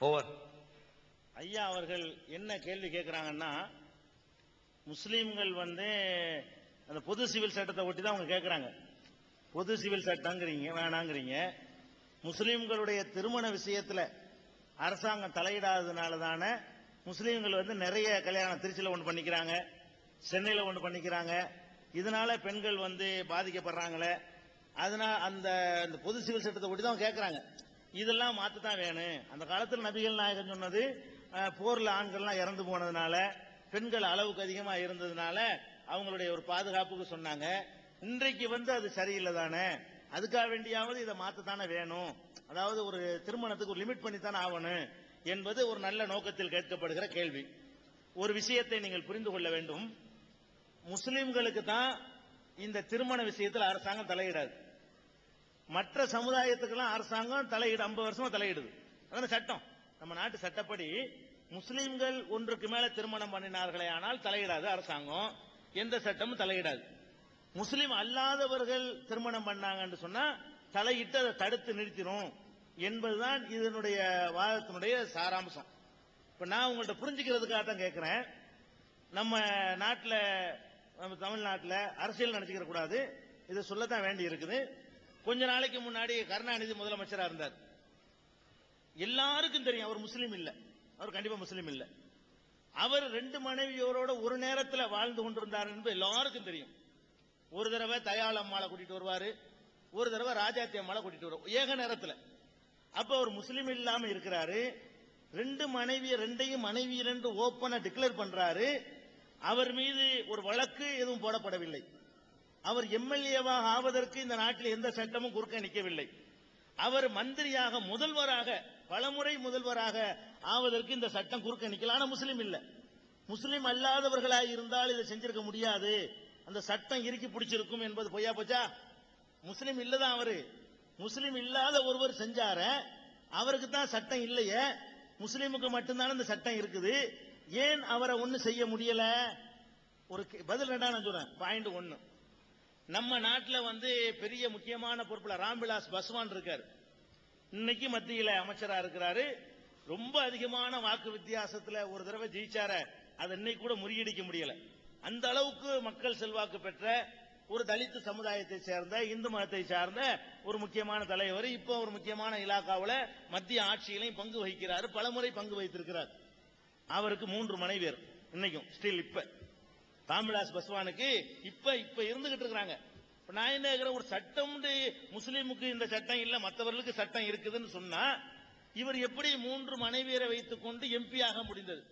Over ஐயா அவர்கள் என்ன கேள்வி கேட்குறாங்கன்னா முஸ்லீம்கள் வந்து அந்த பொது சிவில் சட்டத்தை ஒட்டி தான் அவங்க கேட்குறாங்க பொது சிவில் சட்டங்கிறீங்க வேணாங்கிறீங்க. முஸ்லீம்களுடைய திருமண விஷயத்தில் அரசாங்கம் தலையிடாததுனால தானே முஸ்லீம்கள் வந்து நிறைய கல்யாணம் திருச்சியில் ஒன்று பண்ணிக்கிறாங்க சென்னையில் ஒன்று பண்ணிக்கிறாங்க. இதனால பெண்கள் வந்து பாதிக்கப்படுறாங்களே. அதனால அந்த அந்த பொது சிவில் சட்டத்தை ஒட்டி தான் கேட்குறாங்க இதெல்லாம் மாற்றத்தான் வேணும். அந்த காலத்தில் நபிகள் நாயகன் சொன்னது போரில் போர்ல ஆண்கள்லாம் இறந்து போனதுனால பெண்கள் அளவுக்கு அதிகமாக இருந்ததுனால அவங்களுடைய ஒரு பாதுகாப்புக்கு சொன்னாங்க. இன்றைக்கு வந்து அது சரியில்லை தானே? அதுக்காக வேண்டியாவது இதை மாற்றத்தானே வேணும். அதாவது ஒரு திருமணத்துக்கு ஒரு லிமிட் பண்ணி தானே ஆகணும் என்பது ஒரு நல்ல நோக்கத்தில் கேட்கப்படுகிற கேள்வி. ஒரு விஷயத்தை நீங்கள் புரிந்து கொள்ள வேண்டும். முஸ்லிம்களுக்கு தான் இந்த திருமண விஷயத்தில் அரசாங்கம் தலையிடாது. மற்ற சமுதாயத்துக்கெல்லாம் அரசாங்கம் தலையிடு ஐம்பது வருஷமா தலையிடுது. அதான சட்டம். நம்ம நாட்டு சட்டப்படி முஸ்லிம்கள் ஒன்றுக்கு மேல திருமணம் பண்ணினார்களே ஆனால் தலையிடாது அரசாங்கம். எந்த சட்டமும் தலையிடாது. முஸ்லிம் அல்லாதவர்கள் திருமணம் பண்ணாங்கன்னு சொன்னா தலையிட்டு அதை தடுத்து நிறுத்திடும் என்பதுதான் இதனுடைய வாதத்தினுடைய சாராம்சம். இப்ப நான் உங்கள்ட்ட புரிஞ்சுக்கிறதுக்காக தான் கேட்கிறேன் நம்ம நாட்டில் நம்ம தமிழ்நாட்டில் அரசியல் நினைச்சுக்கிற கூடாது இதை சொல்லத்தான் வேண்டி இருக்குது கொஞ்ச நாளைக்கு முன்னாடி கருணாநிதி முதலமைச்சராக இருந்தார். எல்லாருக்கும் தெரியும் அவர் முஸ்லீம் இல்ல. அவர் கண்டிப்பா முஸ்லீம் இல்ல. அவர் ரெண்டு மனைவியோரோட ஒரு நேரத்தில் வாழ்ந்து கொண்டிருந்தார் என்பது எல்லாருக்கும் தெரியும். ஒரு தடவை தயாள் அம்மாவை கூட்டிட்டு வருவாரு ஒரு தடவை ராஜாத்தி அம்மாவை கூட்டிட்டு வருவார் ஏக நேரத்தில். அப்ப அவர் முஸ்லீம் இல்லாம இருக்கிறாரு. ரெண்டு மனைவி ரெண்டையும் மனைவி ரெண்டு ஓப்பனா டிக்ளேர் பண்றாரு. அவர் மீது ஒரு வழக்கு எதுவும் போடப்படவில்லை. அவர் எம்எல்ஏவாக ஆவதற்கு இந்த நாட்டில் எந்த சட்டமும் குறுக்க நிற்கவில்லை. அவர் மந்திரியாக முதல்வராக பலமுறை முதல்வராக ஆவதற்கு இந்த சட்டம் குறுக்க நிற்கல. ஆனா முஸ்லீம் இல்ல. முஸ்லீம் அல்லாதவர்களாக இருந்தால் இதை செஞ்சிருக்க முடியாது. அந்த சட்டம் இறுக்கி பிடிச்சிருக்கும் என்பது பொய்யா போச்சா? முஸ்லீம் இல்லதான் அவரு. முஸ்லீம் இல்லாத ஒருவர் செஞ்சார அவருக்கு தான் சட்டம் இல்லையே. முஸ்லீமுக்கு மட்டும்தான் இந்த சட்டம் இருக்குது. ஏன் அவரை ஒண்ணு செய்ய முடியல? ஒரு பதில் ரெண்டா நான் சொல்றேன். பாயிண்ட் ஒன்னு நம்ம நாட்டில் வந்து பெரிய முக்கியமான பொறுப்புல ராம்விலாஸ் பஸ்வான் இருக்கார். இன்னைக்கு மத்தியில அமைச்சரா இருக்கிறாரு. ரொம்ப அதிகமான வாக்கு வித்தியாசத்துல ஒரு தடவை ஜெயிச்சார அதை இன்னைக்கு கூட முறியடிக்க முடியல. அந்த அளவுக்கு மக்கள் செல்வாக்கு பெற்ற ஒரு தலித் சமுதாயத்தை சேர்ந்த இந்து மதத்தை சார்ந்த ஒரு முக்கியமான தலைவர் இப்போ ஒரு முக்கியமான இலாக்காவில் மத்திய ஆட்சியிலையும் பங்கு வகிக்கிறார். பலமுறை பங்கு வகித்திருக்கிறார் அவருக்கு மூன்று மனைவியர் இன்னைக்கும் ஸ்டில் இப்போ. ராம்விலாஸ் பஸ்வானுக்கு இப்ப இப்ப இருந்துகிட்டு இருக்கிறாங்க. நான் என்ன ஒரு சட்டம் முஸ்லீமுக்கு இந்த சட்டம் இல்ல மற்றவர்களுக்கு சட்டம் இருக்குதுன்னு சொன்னா இவர் எப்படி மூன்று மனைவியரை வைத்துக் கொண்டு எம்பி ஆக முடிந்தது?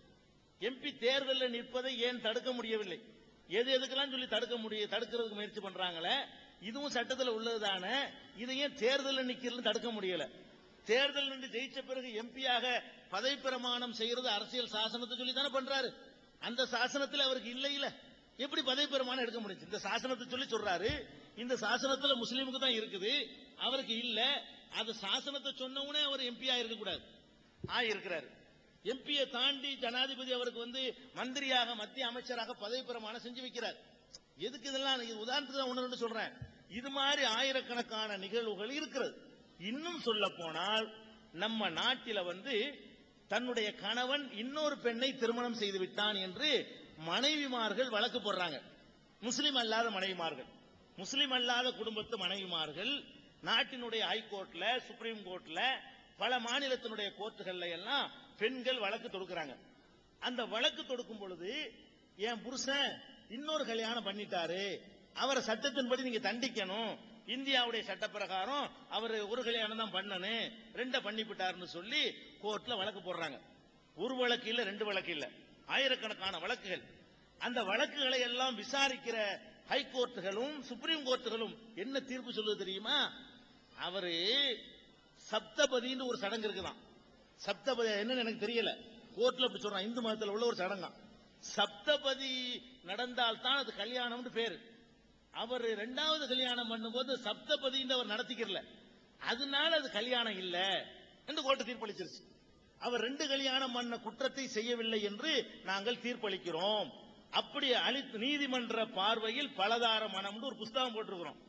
எம்பி தேர்தலில் நிற்பதை ஏன் தடுக்க முடியவில்லை? எது எதுக்கெல்லாம் சொல்லி தடுக்க முடிய தடுக்கிறதுக்கு முயற்சி பண்றாங்களே இதுவும் சட்டத்தில் உள்ளதுதானே இதை ஏன் தேர்தலில் நிக்கிறது தடுக்க முடியல? தேர்தல் நின்று ஜெயிச்ச பிறகு எம்பியாக பதவி பிரமாணம் செய்யறது அரசியல் சாசனத்தை சொல்லி தானே பண்றாரு. அந்த சாசனத்தில் அவருக்கு இல்லை இல்லை எப்படி பதவி எடுக்க முடிஞ்சு? இந்த சாசனத்தை சொல்லி சொல்றாரு. இந்த சாசனத்துல முஸ்லீமுக்கு தான் இருக்குது. அவருக்கு இல்ல. அது சாசனத்தை சொன்ன அவர் எம்பி ஆயிருக்க கூடாது ஆயிருக்கிறாரு எம்பியை தாண்டி ஜனாதிபதி அவருக்கு வந்து மந்திரியாக மத்திய அமைச்சராக பதவி பிரமாணம் செஞ்சு வைக்கிறார். எதுக்கு இதெல்லாம்? உதாரணத்துக்கு தான் ஒன்று சொல்றேன். இது மாதிரி ஆயிரக்கணக்கான நிகழ்வுகள் இருக்கிறது. இன்னும் சொல்ல போனால் நம்ம நாட்டில வந்து தன்னுடைய கணவன் இன்னொரு பெண்ணை திருமணம் செய்து விட்டான் என்று மனைவிமார்கள் வழக்கு போடுறாங்க. முஸ்லீம் அல்லாத மனைவிமார்கள். முஸ்லீம் அல்லாத குடும்பத்து மனைவிமார்கள் நாட்டினுடைய ஹைகோர்ட்ல சுப்ரீம் கோர்ட்ல பல மாநிலத்தினுடைய கோர்ட்டுகள்ல எல்லாம் பெண்கள் வழக்கு தொடுக்கிறாங்க. அந்த வழக்கு தொடுக்கும் பொழுது என் புருஷன் இன்னொரு கல்யாணம் பண்ணிட்டாரு. அவரை சட்டத்தின்படி நீங்க தண்டிக்கணும். இந்தியாவுடைய சட்ட பிரகாரம் அவர் ஒரு கல்யாணம் தான் பண்ணனு ரெண்ட பண்ணிவிட்டாருன்னு சொல்லி கோர்ட்ல வழக்கு போடுறாங்க. ஒரு வழக்கு இல்ல ரெண்டு வழக்கு இல்லை. ஆயிரக்கணக்கான வழக்குகள். அந்த வழக்குகளை எல்லாம் விசாரிக்கிற ஹைகோர்ட்டுகளும் சுப்ரீம் கோர்ட்டுகளும் என்ன தீர்ப்பு சொல்லுது தெரியுமா? அவரு சப்தபதின்னு ஒரு சடங்கு இருக்குதான். சப்தபதி என்னன்னு எனக்கு தெரியல. கோர்ட்ல அப்படி சொல்றான். இந்து மதத்தில் உள்ள ஒரு சடங்கான் சப்தபதி நடந்தால் தான் அது கல்யாணம்னு பேரு. அவர் ரெண்டாவது கல்யாணம் பண்ணும்போது சப்தபதின்னு அவர் நடத்திக்கிறல அதனால அது கல்யாணம் இல்லை என்று கோர்ட்டு தீர்ப்பளிச்சிருச்சு. அவர் ரெண்டு கல்யாணம் பண்ண குற்றத்தை செய்யவில்லை என்று நாங்கள் தீர்ப்பளிக்கிறோம். அப்படி அளித்து நீதிமன்ற பார்வையில் பலதார மனம்னு ஒரு புஸ்தகம் போட்டிருக்கிறோம்.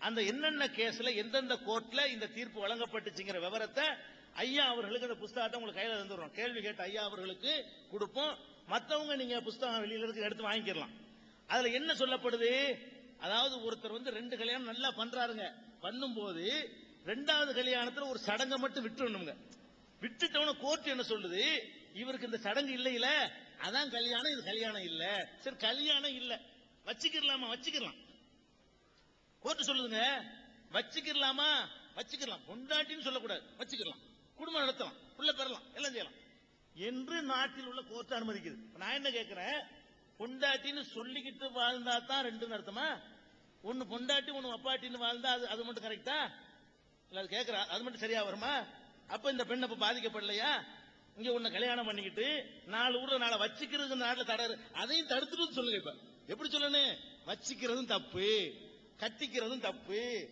அந்த என்னென்ன கேஸ்ல எந்தெந்த கோர்ட்ல இந்த தீர்ப்பு வழங்கப்பட்டுச்சுங்கிற விவரத்தை ஐயா அவர்களுக்கு அந்த புஸ்தகத்தை உங்களுக்கு கையில தந்துடுறோம். கேள்வி கேட்ட ஐயா அவர்களுக்கு கொடுப்போம். மற்றவங்க நீங்க புஸ்தகம் வெளியில இருக்கு எடுத்து வாங்கிக்கலாம் அதுல என்ன சொல்லப்படுது? அதாவது ஒருத்தர் வந்து ரெண்டு கல்யாணம் நல்லா பண்றாருங்க. பண்ணும்போது ரெண்டாவது கல்யாணத்துல ஒரு சடங்கை மட்டும் விட்டுருணுங்க விட்டுட்டவன கோர்ட் என்ன சொல்லுது? இவருக்கு இந்த சடங்கு இல்லையில அதான் கல்யாணம் இது கல்யாணம் இல்ல. சரி கல்யாணம் இல்ல. வச்சுக்கிடலாமா? வச்சுக்கலாம் கோர்ட் சொல்லுதுங்க வச்சுக்கிடலாமா? வச்சுக்கலாம் பொண்டாட்டின்னு சொல்லக்கூடாது. வச்சுக்கலாம் குடும்பம் நடத்தலாம். புள்ள பெறலாம். எல்லாம் செய்யலாம். என்று நாட்டில் உள்ள கோர்ட் அனுமதிக்குது. நான் என்ன கேட்கிறேன்? பொண்டாட்டின்னு சொல்லிக்கிட்டு வாழ்ந்தா தான் ரெண்டு அர்த்தமா? ஒன்னு பொண்டாட்டி ஒன்னு அப்பாட்டின்னு வாழ்ந்தா அது அது மட்டும் கரெக்டா இல்ல அது கேட்கிறா அது மட்டும் சரியா வருமா? அப்ப இந்த பெண் அப்ப பாதிக்கப்படலையா? இங்க உன்னை கல்யாணம் பண்ணிக்கிட்டு நாலு ஊர்ல நாளை வச்சுக்கிறது இந்த நாட்டுல தடாரு அதையும் தடுத்துட்டு சொல்லுங்க இப்ப. எப்படி சொல்லணும்? வச்சுக்கிறதும் தப்பு. கட்டிக்கிறதும் தப்பு.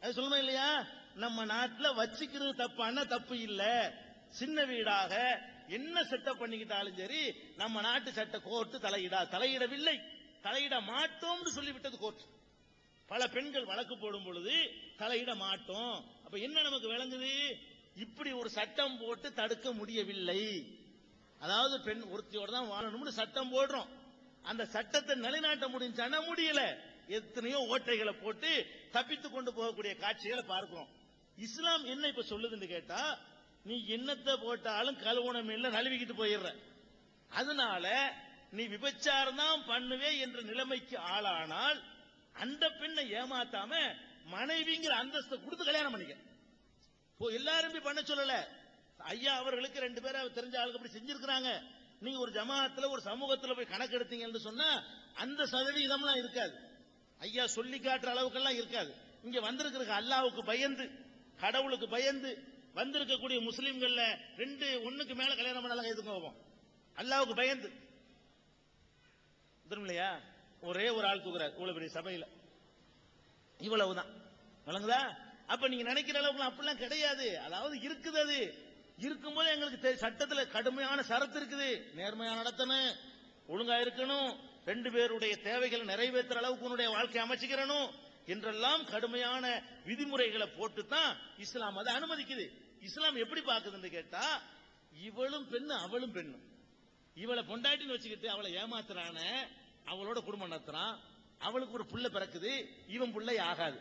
அது சொல்லணும் இல்லையா? நம்ம நாட்டுல வச்சுக்கிறது தப்பான தப்பு இல்ல. சின்ன வீடாக என்ன செட்டப் பண்ணிக்கிட்டாலும் சரி நம்ம நாட்டு சட்ட கோர்ட்டு தலையிடா. தலையிடவில்லை. தலையிட மாட்டோம்னு சொல்லிவிட்டது கோர்ட் பல பெண்கள் வழக்கு போடும் பொழுது தலையிட மாட்டோம். அப்ப என்ன நமக்கு விளங்குது? இப்படி ஒரு சட்டம் போட்டு தடுக்க முடியவில்லை. அதாவது பெண் ஒருத்தியோட தான் வாழணும்னு சட்டம் போடுறோம். அந்த சட்டத்தை நிலைநாட்ட முடிஞ்சானா முடியல. எத்தனையோ ஓட்டைகளை போட்டு தப்பித்து கொண்டு போகக்கூடிய காட்சிகளை பார்க்கிறோம். இஸ்லாம் என்ன இப்ப சொல்லுதுன்னு கேட்டா நீ என்னத்தை போட்டாலும் கழுவுணம் இல்ல நழுவிக்கிட்டு போயிடுற. அதனால நீ விபச்சாரம் தான் பண்ணுவே என்ற நிலைமைக்கு ஆளானால் அந்த பெண்ணை ஏமாத்தாம மனைவிங்கிற அந்தஸ்தை கொடுத்து கல்யாணம் பண்ணிக்க. எல்லாரும் பண்ண சொல்லல. ஐயா அவர்களுக்கு ரெண்டு பேரும் தெரிஞ்ச ஆளுக்கு அப்படி செஞ்சிருக்கிறாங்க. நீங்க ஒரு ஜமாத்துல ஒரு சமூகத்துல போய் கணக்கு எடுத்தீங்கன்னு சொன்னா அந்த சதவீதம்லாம் இருக்காது. ஐயா சொல்லி காட்டுற அளவுக்கெல்லாம் இருக்காது. இங்க வந்திருக்கிற அல்லாவுக்கு பயந்து கடவுளுக்கு பயந்து வந்திருக்கக்கூடிய முஸ்லீம்கள்ல ரெண்டு ஒண்ணுக்கு மேல கல்யாணம் பண்ணலாம் எதுக்கு போவோம் அல்லாவுக்கு பயந்து. இல்லையா? ஒரே ஒரு ஆள் தூக்குறாரு இவ்வளவு பெரிய சபையில. இவ்வளவுதான். விளங்குதா? அப்ப நீங்க நினைக்கிற அளவுக்கு அப்படிலாம் கிடையாது. அதாவது இருக்குது அது. இருக்கும்போது எங்களுக்கு சட்டத்துல கடுமையான சரத்து இருக்குது. நேர்மையா நடத்தணும். ஒழுங்கா இருக்கணும். ரெண்டு பேருடைய தேவைகளை நிறைவேற்றுற அளவுக்கு உன்னுடைய வாழ்க்கை அமைச்சுக்கிறனும் என்றெல்லாம் கடுமையான விதிமுறைகளை போட்டு தான் இஸ்லாம் அதை அனுமதிக்குது. இஸ்லாம் எப்படி பாக்குதுன்னு கேட்டா இவளும் பெண்ணு அவளும் பெண்ணும் இவளை பொண்டாட்டின்னு வச்சுக்கிட்டு அவளை ஏமாத்துறான அவளோட குடும்பம் நடத்துறான். அவளுக்கு ஒரு புள்ள பிறக்குது. இவன் பிள்ளை ஆகாது.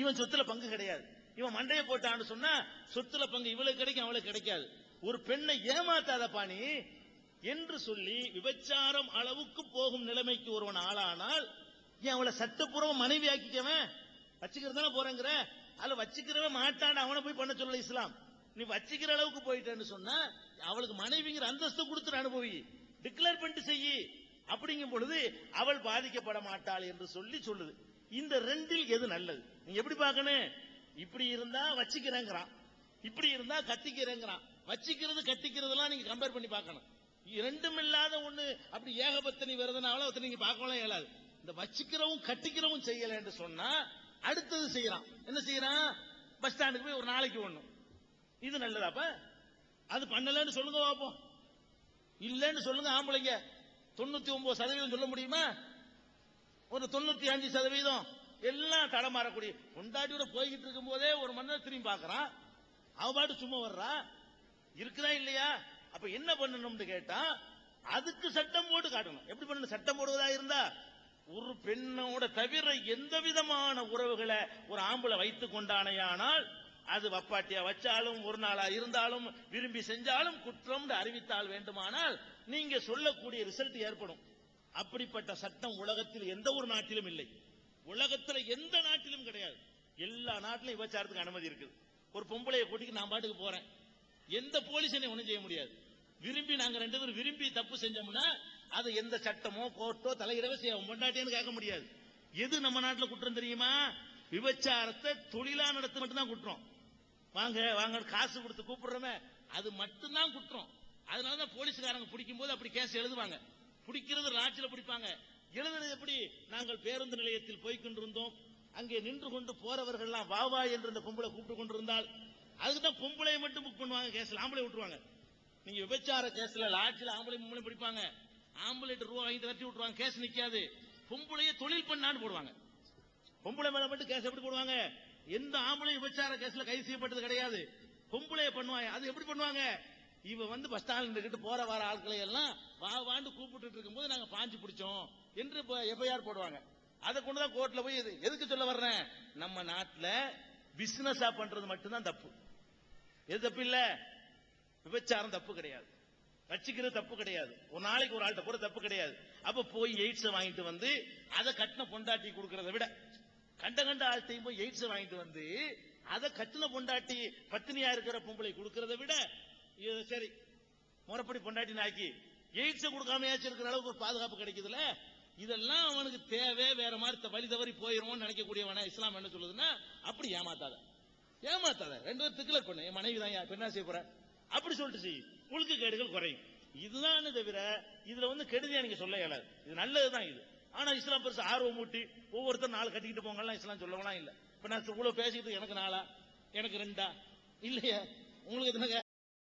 இவன் சொத்துல பங்கு கிடையாது. இவன் மண்டைய போட்டான்னு சொன்னா சொத்துல பங்கு இவளுக்கு கிடைக்கும் அவளுக்கு கிடைக்காது. ஒரு பெண்ணை ஏமாத்தாத பாணி என்று சொல்லி விபச்சாரம் அளவுக்கு போகும் நிலைமைக்கு ஒருவன் ஆளானால் ஏன் அவளை சட்டப்பூர்வம் மனைவி ஆக்கிக்கவன்? வச்சுக்கிறதான போறேங்கிற? அதுல வச்சுக்கிறவன் மாட்டான் அவனை போய் பண்ண சொல்லல இஸ்லாம். நீ வச்சுக்கிற அளவுக்கு போயிட்டேன்னு சொன்னா அவளுக்கு மனைவிங்கிற அந்தஸ்து கொடுத்துரு அனுபவி. டிக்ளேர் பண்ணிட்டு செய்யி. அப்படிங்கும் பொழுது அவள் பாதிக்கப்பட மாட்டாள் என்று சொல்லி சொல்லுது. இந்த ரெண்டில் எது நல்லது? நீங்க எப்படி பார்க்கணும்? இப்படி இருந்தா வச்சுக்கிறேங்கிறான். இப்படி இருந்தா கத்திக்கிறேங்கிறான் வச்சுக்கிறது கட்டிக்கிறதெல்லாம் நீங்க கம்பேர் பண்ணி பார்க்கணும். ரெண்டும் இல்லாத ஒண்ணு அப்படி ஏகபத்தனி வருதுனால ஒருத்தர் நீங்க பார்க்கலாம் இயலாது. இந்த வச்சுக்கிறவும் கட்டிக்கிறவும் செய்யல என்று சொன்னா அடுத்தது செய்யறான். என்ன செய்யறான்? பஸ் ஸ்டாண்டுக்கு போய் ஒரு நாளைக்கு ஒண்ணு இது நல்லதாப்ப அது பண்ணலன்னு சொல்லுங்க பாப்போம். இல்லன்னு சொல்லுங்க ஆம்பளைங்க. தொண்ணூத்தி ஒன்பது சதவீதம் சொல்ல முடியுமா? ஒரு தொண்ணூத்தி அஞ்சு சதவீதம் எல்லாம் தடமாறக்கூடிய கொண்டாட்டியோட போய்கிட்டு இருக்கும் போதே ஒரு மணி நேரம் திரும்பி பாக்குறான் அவ பாட்டு சும்மா வர்றா? இருக்குதா இல்லையா? அப்ப என்ன பண்ணணும்னு கேட்டா அதுக்கு சட்டம் போட்டு காட்டணும். எப்படி பண்ணணும்? சட்டம் போடுவதா இருந்தா ஒரு பெண்ணோட தவிர எந்த விதமான உறவுகளை ஒரு ஆம்பளை வைத்துக் கொண்டானையானால் அது வப்பாட்டியா வச்சாலும் ஒரு நாளா இருந்தாலும் விரும்பி செஞ்சாலும் குற்றம் அறிவித்தால் வேண்டுமானால் நீங்க சொல்லக்கூடிய ரிசல்ட் ஏற்படும். அப்படிப்பட்ட சட்டம் உலகத்தில் எந்த ஒரு நாட்டிலும் இல்லை. உலகத்துல எந்த நாட்டிலும் கிடையாது. எல்லா நாட்டிலும் விபச்சாரத்துக்கு அனுமதி இருக்குது. ஒரு பொம்பளைய கூட்டிக்கு நான் பாட்டுக்கு போறேன். எந்த போலீஸ் என்னை ஒன்றும் செய்ய முடியாது. விரும்பி நாங்க ரெண்டு பேரும் விரும்பி தப்பு செஞ்சோம்னா அது எந்த சட்டமோ கோர்ட்டோ தலையிடவே செய்ய பொண்டாட்டின்னு கேட்க முடியாது. எது நம்ம நாட்டில் குற்றம் தெரியுமா? விபச்சாரத்தை தொழிலா நடத்த மட்டும்தான் குற்றம். வாங்க வாங்க காசு கொடுத்து கூப்பிடுறோமே அது மட்டும்தான் குற்றம். அதனாலதான் போலீஸ்காரங்க பிடிக்கும் போது அப்படி கேஸ் எழுதுவாங்க. பிடிக்கிறது லாட்சில பிடிப்பாங்க. எழுதுறது எப்படி? நாங்கள் பேருந்து நிலையத்தில் போய் கொண்டிருந்தோம். அங்கே நின்று கொண்டு போறவர்கள்லாம் வா வா என்று இந்த பொம்பளை கூப்பிட்டு கொண்டிருந்தால் அதுக்கு தான் பொம்பளை மட்டும் புக் பண்ணுவாங்க கேஸ்ல. ஆம்பளை விட்டுருவாங்க. நீங்க விபச்சார கேஸ்ல லாட்ஜில் ஆம்பளை பொம்பளை பிடிப்பாங்க. ஆம்பளை ரூபா வாங்கி தட்டி விட்டுருவாங்க கேஸ் நிக்காது. பொம்பளைய தொழில் பண்ணான்னு போடுவாங்க. பொம்பளை மேல மட்டும் கேஸ் எப்படி போடுவாங்க? எந்த ஆம்பளை விபச்சார கேஸ்ல கைது செய்யப்பட்டது கிடையாது. பொம்பளைய பண்ணுவாங்க. அது எப்படி பண்ணுவாங்க? இவ வந்து பஸ் ஸ்டாண்ட்ல கிட்ட போற வர ஆட்களை எல்லாம் வா வாண்டு கூப்பிட்டு இருக்கும்போது நாங்க பாஞ்சு பிடிச்சோம் என்று எஃப்ஐஆர் போடுவாங்க. அதை கொண்டுதான் கோர்ட்ல போய் எதுக்கு சொல்ல வர்றேன்? நம்ம நாட்டுல பிசினஸா பண்றது மட்டும்தான் தப்பு. எது தப்பு இல்ல? விபச்சாரம் தப்பு கிடையாது. வச்சுக்கிறது தப்பு கிடையாது. ஒரு நாளைக்கு ஒரு ஆள்கிட்ட கூட தப்பு கிடையாது. அப்ப போய் எய்ட்ஸ் வாங்கிட்டு வந்து அதை கட்டின பொண்டாட்டி கொடுக்கறத விட கண்ட கண்ட ஆள்கிட்டையும் போய் எய்ட்ஸ் வாங்கிட்டு வந்து அதை கட்டின பொண்டாட்டி பத்தினியா இருக்கிற பொம்பளை கொடுக்கறத விட இது சரி. முறப்படி பொண்டாட்டி நாக்கி எய்ட்ஸ் கொடுக்காம இருக்கிற அளவுக்கு ஒரு பாதுகாப்பு கிடைக்குதுல்ல? இதெல்லாம் அவனுக்கு தேவை. வேற மாதிரி வழி தவறி போயிரும்னு நினைக்கக்கூடியவன இஸ்லாம் என்ன சொல்லுதுன்னா அப்படி ஏமாத்தாத. ஏமாத்தாத. ரெண்டு பேரும் திக்கல பண்ணு. என் மனைவி தான் என்ன செய்ய போற? அப்படி சொல்லிட்டு செய். ஒழுக்க கேடுகள் குறையும். இதுதான் தவிர இதுல வந்து கெடுதியா நீங்க சொல்ல இயலாது. இது நல்லதுதான் இது. ஆனா இஸ்லாம் பெருசு ஆர்வம் மூட்டி ஒவ்வொருத்தரும் நாள் கட்டிக்கிட்டு போங்கலாம். இஸ்லாம் சொல்லவெல்லாம் இல்ல. இப்ப நான் இவ்வளவு பேசிக்கிட்டு எனக்கு நாளா? எனக்கு ரெண்டா? இல்லையா. உங்களுக்கு என்னங்க